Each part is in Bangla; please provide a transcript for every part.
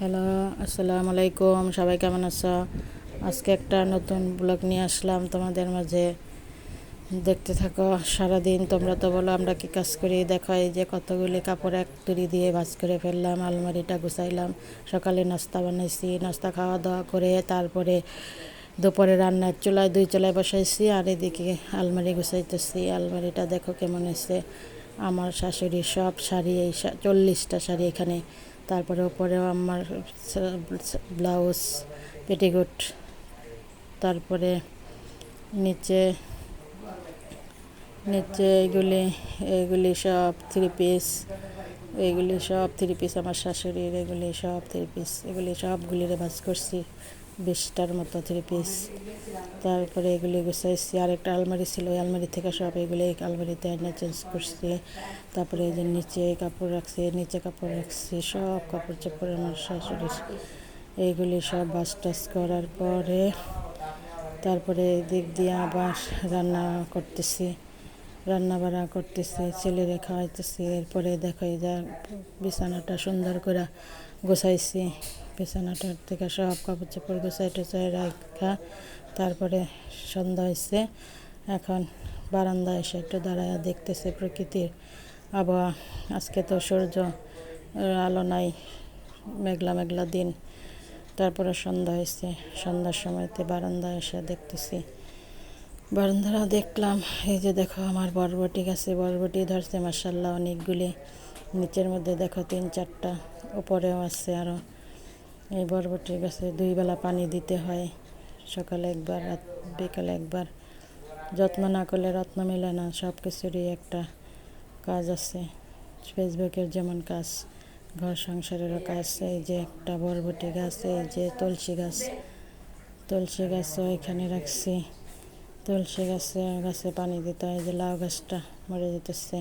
হ্যালো, আসসালামু আলাইকুম। সবাই কেমন আছো? আজকে একটা নতুন ব্লগ নিয়ে আসলাম তোমাদের মাঝে। দেখতে থাকো, সারাদিন তোমরা তো বলো আমরা কি কাজ করি। দেখো এই যে কতগুলি কাপড় এক তুড়ি দিয়ে ভাজ করে ফেললাম, আলমারিটা গুছাইলাম, সকালে নাস্তা বানাইছি, নাস্তা খাওয়া দাওয়া করে তারপরে দুপুরে রান্নার চুলায়, দুই চুলায় বসাইছি আর এদিকে আলমারি গুছাইতেছি। আলমারিটা দেখো কেমন হয়েছে আমার শাশুড়ির সব শাড়ি, এই চল্লিশটা শাড়ি এখানে তারপরে ওপরেও আমার ব্লাউজ, পেটিকোট, তারপরে নিচে নিচে এগুলি এগুলি সব থ্রি পিস এগুলি সব থ্রি পিস আমার শাশুড়ির, এগুলি সব থ্রি পিস এগুলি সবগুলিরে বাস করছি। বিশটার মতো থ্রি পিস তারপরে এগুলি গুছাইছি। আর একটা আলমারি ছিল, ওই আলমারি থেকে সব এগুলি এই আলমারিতে এনে চেঞ্জ করছি। তারপরে এই যে নিচে কাপড় রাখছি, নিচে কাপড় রাখছি, সব কাপড় চাপড় আমার শাশুড়ির। এইগুলি সব বাস টাস করার পরে, তারপরে দিক দিয়ে আবার রান্না করতেছি। রান্না বাড়া করতেছি, ছেলেরে খাওয়াইতেছি, এরপরে দেখাই যা বিছানাটা সুন্দর করে গোছাইছি। বিছানাটার থেকে সব কাপড় চাপড় গোছাই টোছাই রাখা তারপরে সন্ধ্যা হয়েছে এখন বারান্দায় এসে একটু দাঁড়ায় দেখতেছে প্রকৃতির আবহাওয়া। আজকে তো সূর্য আলো নাই, মেঘলা মেঘলা দিন। তারপরে সন্ধ্যা হয়েছে সন্ধ্যার সময়তে বারান্দায় এসে দেখতেছি বারান্দারা দেখলাম। এই যে দেখো আমার বরবটি গাছে, বরবটি ধরছে মার্শাল্লাহ অনেকগুলি। নিচের মধ্যে দেখো তিন চারটা উপরেও আছে আরও এই বরবটি গাছে দুই বেলা পানি দিতে হয়, সকালে একবার, রাত বিকালে একবার। যত্ন না করলে রত্ন মেলে না সব কিছুরই একটা কাজ আছে। ফেসবুকের যেমন কাজ, ঘর সংসারেরও কাজ, এই যে একটা বরবটি গাছ, এই যে তুলসী গাছ। তুলসী গাছও এখানে রাখছি। তুলসী গাছে গাছে পানি দিতে হয়, যে লাউ গাছটা মরে যেতেছে।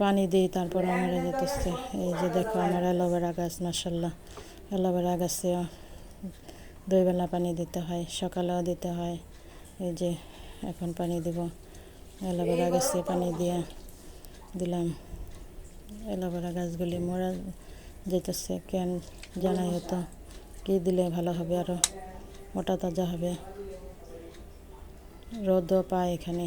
পানি দিই, তারপর মরে যেতেছে। এই যে দেখো আমার অ্যালোভেরা গাছ মাসাল্লাহ অ্যালোভেরা গাছেও দুই বেলা পানি দিতে হয়, সকালেও দিতে হয়। এই যে এখন পানি দেব। অ্যালোভেরা গাছে পানি দিয়ে দিলাম। অ্যালোভেরা গাছগুলি মরা যেতেছে, কেন জানাই হতো। কী দিলে ভালো হবে আরও মোটা তাজা হবে। রোদও পায় এখানে।